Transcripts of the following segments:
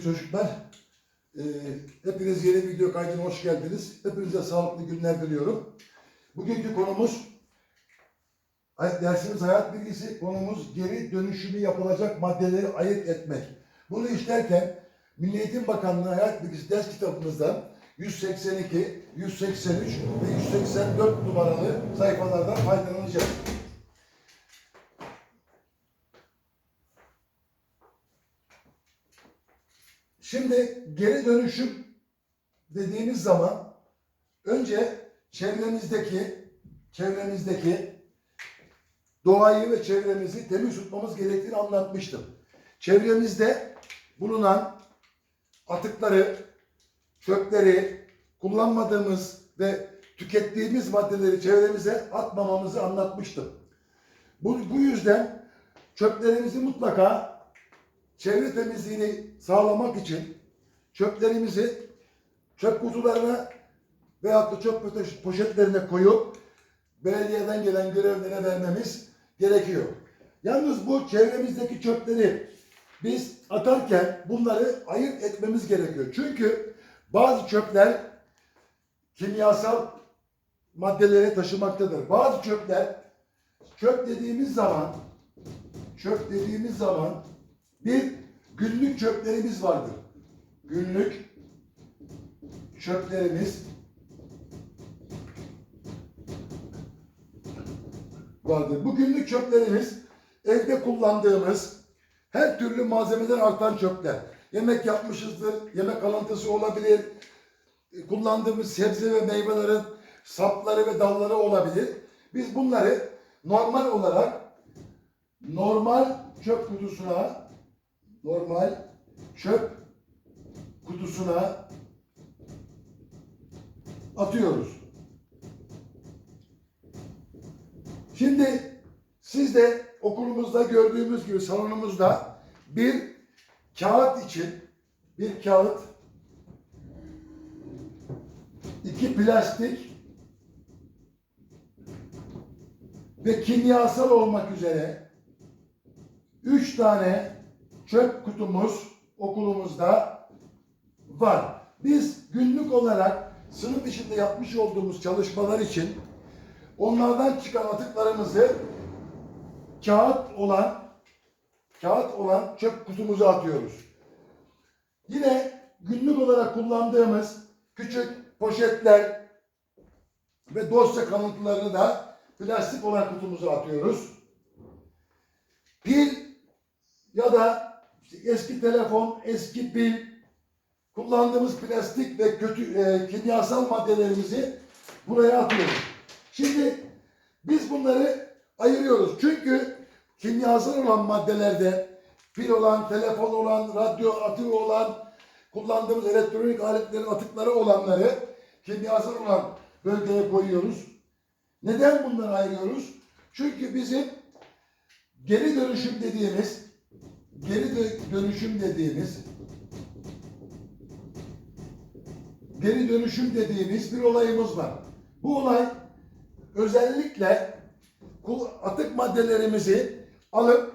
Çocuklar, e, hepiniz yeni video kaydına hoş geldiniz. Hepinize sağlıklı günler diliyorum. Bugünkü konumuz, dersimiz hayat bilgisi, konumuz geri dönüşümü yapılacak maddeleri ayırt etmek. Bunu işlerken Milli Eğitim Bakanlığı Hayat Bilgisi ders kitabımızdan 182, 183 ve 184 numaralı sayfalardan faydalanacağız. Şimdi geri dönüşüm dediğimiz zaman önce çevremizdeki çevremizdeki doğayı ve çevremizi temiz tutmamız gerektiğini anlatmıştım. Çevremizde bulunan atıkları, çöpleri, kullanmadığımız ve tükettiğimiz maddeleri çevremize atmamamızı anlatmıştım. Bu, bu yüzden çöplerimizi mutlaka çevre temizliğini sağlamak için çöplerimizi çöp kutularına veyahut da çöp poşet- poşetlerine koyup belediyeden gelen görevlere vermemiz gerekiyor. Yalnız bu çevremizdeki çöpleri biz atarken bunları ayırt etmemiz gerekiyor. Çünkü bazı çöpler kimyasal maddeleri taşımaktadır. Bazı çöpler çöp dediğimiz zaman çöp dediğimiz zaman bir günlük çöplerimiz vardır. Günlük çöplerimiz vardır. Bu günlük çöplerimiz evde kullandığımız her türlü malzemeden artan çöpler. Yemek yapmışızdır, yemek kalıntısı olabilir, kullandığımız sebze ve meyvelerin sapları ve dalları olabilir. Biz bunları normal olarak normal çöp kutusuna normal çöp kutusuna atıyoruz. Şimdi siz de okulumuzda gördüğümüz gibi salonumuzda bir kağıt için bir kağıt iki plastik ve kimyasal olmak üzere üç tane çöp kutumuz okulumuzda var. Biz günlük olarak sınıf içinde yapmış olduğumuz çalışmalar için onlardan çıkan atıklarımızı kağıt olan kağıt olan çöp kutumuza atıyoruz. Yine günlük olarak kullandığımız küçük poşetler ve dosya kalıntılarını da plastik olan kutumuza atıyoruz. Pil ya da işte eski telefon, eski pil, kullandığımız plastik ve kötü e, kimyasal maddelerimizi buraya atıyoruz. Şimdi biz bunları ayırıyoruz. Çünkü kimyasal olan maddelerde pil olan, telefon olan, radyo atığı olan, kullandığımız elektronik aletlerin atıkları olanları kimyasal olan bölgeye koyuyoruz. Neden bunları ayırıyoruz? Çünkü bizim geri dönüşüm dediğimiz geri dö- dönüşüm dediğimiz geri dönüşüm dediğimiz bir olayımız var. Bu olay özellikle atık maddelerimizi alıp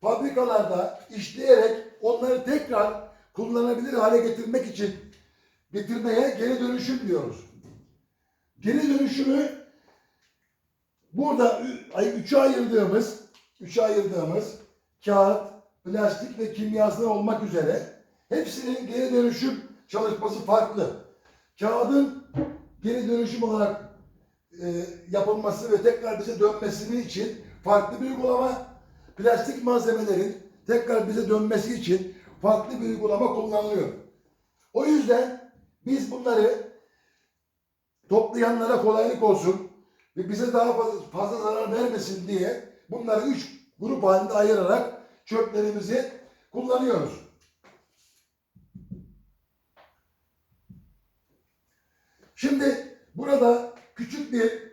fabrikalarda işleyerek onları tekrar kullanabilir hale getirmek için getirmeye geri dönüşüm diyoruz. Geri dönüşümü burada üçe ayırdığımız üçe ayırdığımız kağıt, plastik ve kimyasal olmak üzere hepsinin geri dönüşüm çalışması farklı. Kağıdın geri dönüşüm olarak e, yapılması ve tekrar bize dönmesini için farklı bir uygulama, plastik malzemelerin tekrar bize dönmesi için farklı bir uygulama kullanılıyor. O yüzden biz bunları toplayanlara kolaylık olsun ve bize daha fazla, fazla zarar vermesin diye bunları üç grup halinde ayırarak çöplerimizi kullanıyoruz. Şimdi burada küçük bir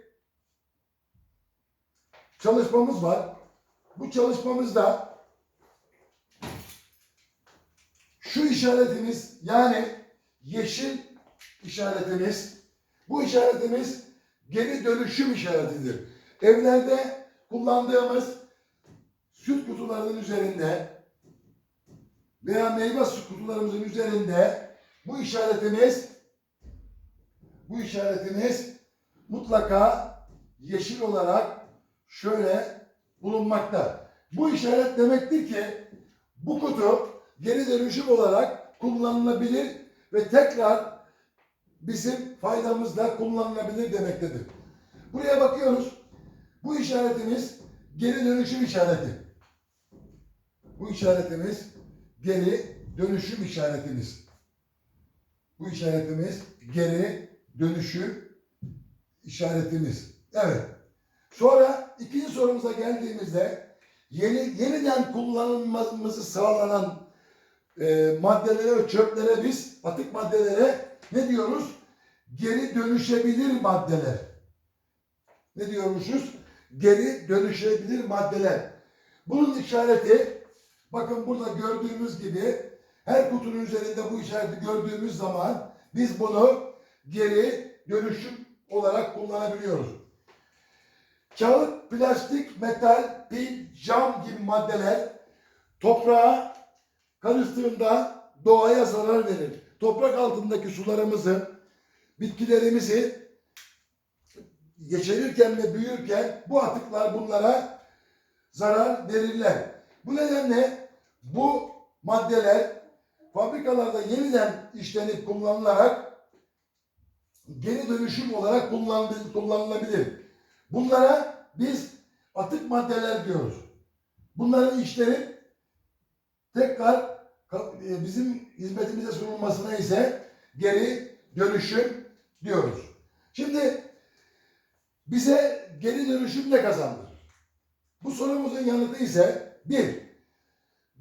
çalışmamız var. Bu çalışmamızda şu işaretimiz yani yeşil işaretimiz bu işaretimiz geri dönüşüm işaretidir. Evlerde kullandığımız süt kutularının üzerinde veya meyve su kutularımızın üzerinde bu işaretimiz bu işaretimiz mutlaka yeşil olarak şöyle bulunmakta. Bu işaret demektir ki bu kutu geri dönüşüm olarak kullanılabilir ve tekrar bizim faydamızla kullanılabilir demektedir. Buraya bakıyoruz. Bu işaretimiz geri dönüşüm işareti. Bu işaretimiz geri dönüşüm işaretimiz. Bu işaretimiz geri dönüşüm işaretimiz. Evet. Sonra ikinci sorumuza geldiğimizde yeni yeniden kullanılmamızı sağlanan e, maddelere çöplere biz atık maddelere ne diyoruz? Geri dönüşebilir maddeler. Ne diyormuşuz? Geri dönüşebilir maddeler. Bunun işareti bakın burada gördüğümüz gibi her kutunun üzerinde bu işareti gördüğümüz zaman biz bunu geri dönüşüm olarak kullanabiliyoruz. Kağıt, plastik, metal, pil, cam gibi maddeler toprağa karıştığında doğaya zarar verir. Toprak altındaki sularımızı, bitkilerimizi geçirirken ve büyürken bu atıklar bunlara zarar verirler. Bu nedenle bu maddeler fabrikalarda yeniden işlenip kullanılarak geri dönüşüm olarak kullanıl- kullanılabilir. Bunlara biz atık maddeler diyoruz. Bunların işleri tekrar e, bizim hizmetimize sunulmasına ise geri dönüşüm diyoruz. Şimdi bize geri dönüşüm ne kazandırır? Bu sorumuzun yanıtı ise bir,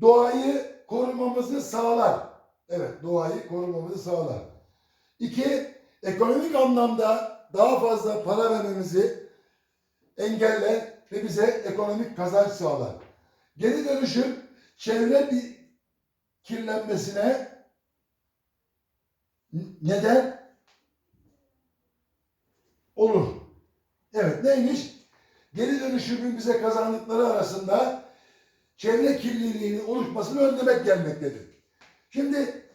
doğayı korumamızı sağlar. Evet, doğayı korumamızı sağlar. İki, ekonomik anlamda daha fazla para vermemizi engeller ve bize ekonomik kazanç sağlar. Geri dönüşüm çevre bir kirlenmesine neden olur. Evet neymiş? Geri dönüşümün bize kazandıkları arasında çevre kirliliğinin oluşmasını önlemek gelmektedir. Şimdi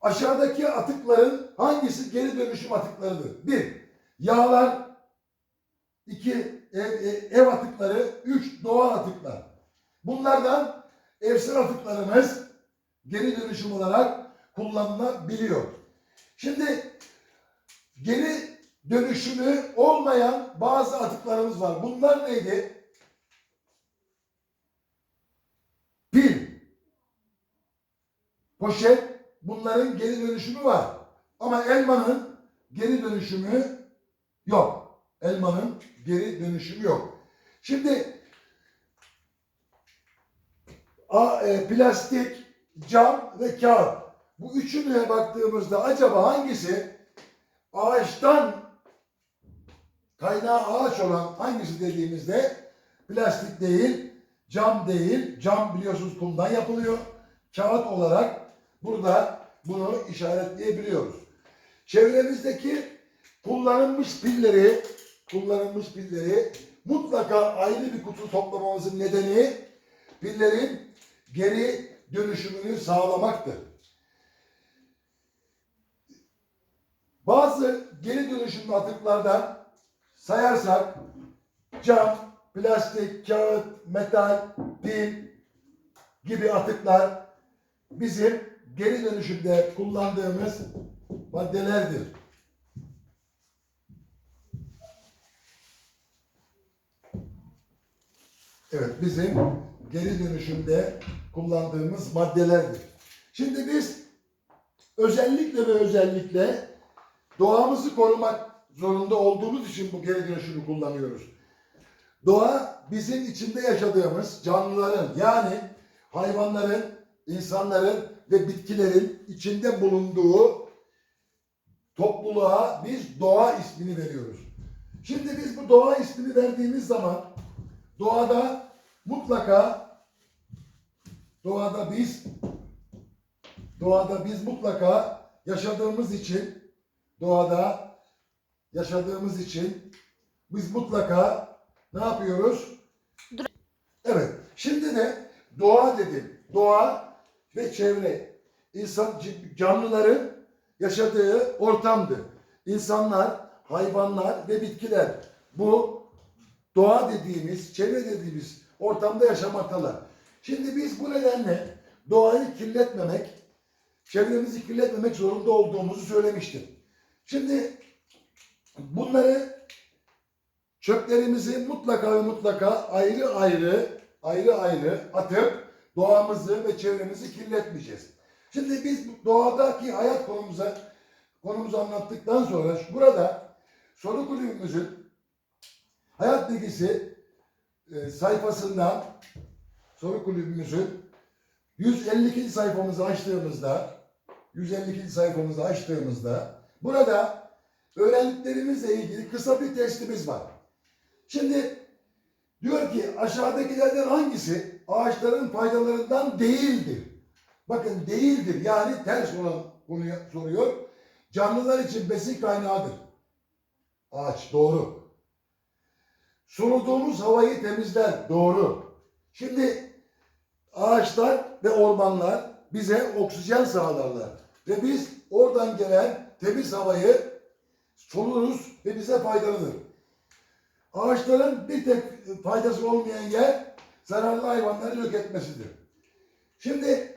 aşağıdaki atıkların hangisi geri dönüşüm atıklarıdır? Bir, yağlar. iki ev, ev- ev atıkları. Üç, doğal atıklar. Bunlardan evsel atıklarımız geri dönüşüm olarak kullanılabiliyor. Şimdi geri dönüşümü olmayan bazı atıklarımız var. Bunlar neydi? Pil, poşet, bunların geri dönüşümü var. Ama elmanın geri dönüşümü yok. Elmanın geri dönüşümü yok. Şimdi a, e, plastik, cam ve kağıt. Bu üçüne baktığımızda acaba hangisi ağaçtan kaynağı ağaç olan hangisi dediğimizde plastik değil, cam değil. Cam biliyorsunuz kumdan yapılıyor. Kağıt olarak burada bunu işaretleyebiliyoruz. Çevremizdeki kullanılmış pilleri kullanılmış pilleri mutlaka ayrı bir kutu toplamamızın nedeni pillerin geri dönüşümünü sağlamaktır. Bazı geri dönüşümlü atıklardan sayarsak cam, plastik, kağıt, metal, pil gibi atıklar bizim geri dönüşümde kullandığımız maddelerdir. Evet bizim geri dönüşümde kullandığımız maddelerdir. Şimdi biz özellikle ve özellikle doğamızı korumak zorunda olduğumuz için bu geri dönüşümü kullanıyoruz. Doğa bizim içinde yaşadığımız canlıların yani hayvanların, insanların ve bitkilerin içinde bulunduğu topluluğa biz doğa ismini veriyoruz. Şimdi biz bu doğa ismini verdiğimiz zaman doğada mutlaka doğada biz doğada biz mutlaka yaşadığımız için doğada yaşadığımız için biz mutlaka ne yapıyoruz? Evet. Şimdi de doğa dedim. Doğa ve çevre. İnsan canlıların yaşadığı ortamdı. İnsanlar, hayvanlar ve bitkiler bu doğa dediğimiz, çevre dediğimiz ortamda yaşamaktalar. Şimdi biz bu nedenle doğayı kirletmemek, çevremizi kirletmemek zorunda olduğumuzu söylemiştim. Şimdi bunları çöplerimizi mutlaka ve mutlaka ayrı ayrı ayrı ayrı atıp doğamızı ve çevremizi kirletmeyeceğiz. Şimdi biz doğadaki hayat konumuza konumuzu anlattıktan sonra burada soru kulübümüzün hayat bilgisi e, sayfasından soru kulübümüzün 152. sayfamızı açtığımızda 152. sayfamızı açtığımızda burada öğrendiklerimizle ilgili kısa bir testimiz var. Şimdi diyor ki aşağıdakilerden hangisi ağaçların faydalarından değildir? Bakın değildir yani ters olan konuyu soruyor. Canlılar için besin kaynağıdır. Ağaç doğru. Soluduğumuz havayı temizler doğru. Şimdi ağaçlar ve ormanlar bize oksijen sağlarlar. Ve biz oradan gelen temiz havayı soluruz ve bize faydalıdır. Ağaçların bir tek faydası olmayan yer zararlı hayvanları yok etmesidir. Şimdi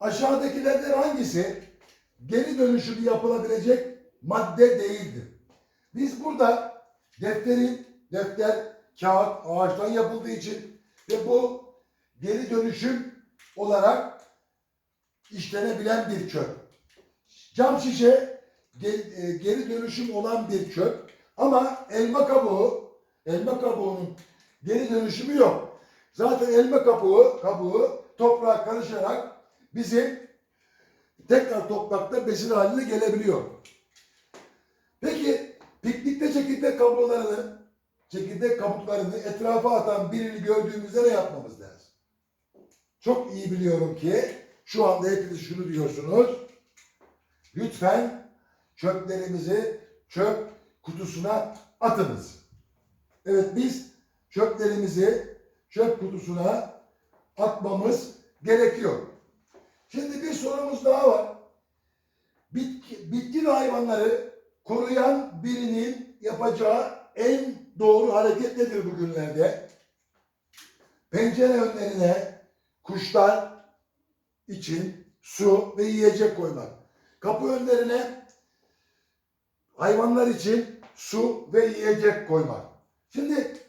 aşağıdakilerden hangisi geri dönüşümü yapılabilecek madde değildir? Biz burada defterin, defter, kağıt ağaçtan yapıldığı için ve bu geri dönüşüm olarak işlenebilen bir çöp. Cam şişe e, geri dönüşüm olan bir çöp ama elma kabuğu, elma kabuğunun geri dönüşümü yok. Zaten elma kabuğu, kabuğu toprağa karışarak bizim tekrar toprakta besin haline gelebiliyor. Peki piknikte çekirdek kabuklarını, çekirdek kabuklarını etrafa atan birini gördüğümüzde ne yapmamız lazım? Çok iyi biliyorum ki şu anda hepiniz şunu diyorsunuz. Lütfen çöplerimizi çöp kutusuna atınız. Evet biz çöplerimizi çöp kutusuna atmamız gerekiyor. Şimdi bir sorumuz daha var. Bitki, bitki hayvanları koruyan birinin yapacağı en doğru hareket nedir bugünlerde? Pencere önlerine kuşlar için su ve yiyecek koymak. Kapı önlerine hayvanlar için su ve yiyecek koymak. Şimdi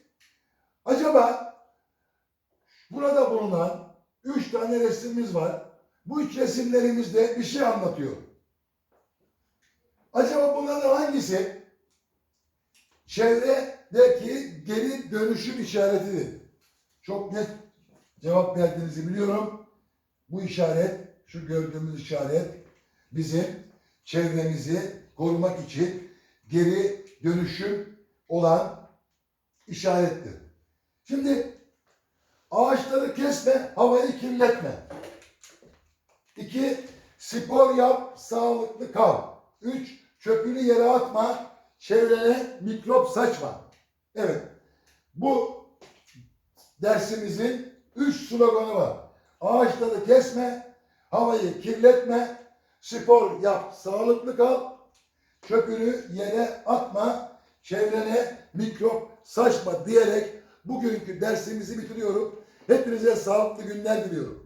acaba burada bulunan üç tane resmimiz var. Bu üç resimlerimizde bir şey anlatıyor. Acaba bunların hangisi çevredeki geri dönüşüm işaretidir? Çok net cevap verdiğinizi biliyorum. Bu işaret, şu gördüğümüz işaret bizim çevremizi korumak için geri dönüşüm olan işarettir. Şimdi ağaçları kesme, havayı kirletme. İki, spor yap, sağlıklı kal. Üç, çöpünü yere atma, çevrene mikrop saçma. Evet, bu dersimizin üç sloganı var. Ağaçları kesme, havayı kirletme, spor yap, sağlıklı kal, çöpünü yere atma, çevrene mikrop saçma diyerek bugünkü dersimizi bitiriyorum. Hepinize sağlıklı günler diliyorum.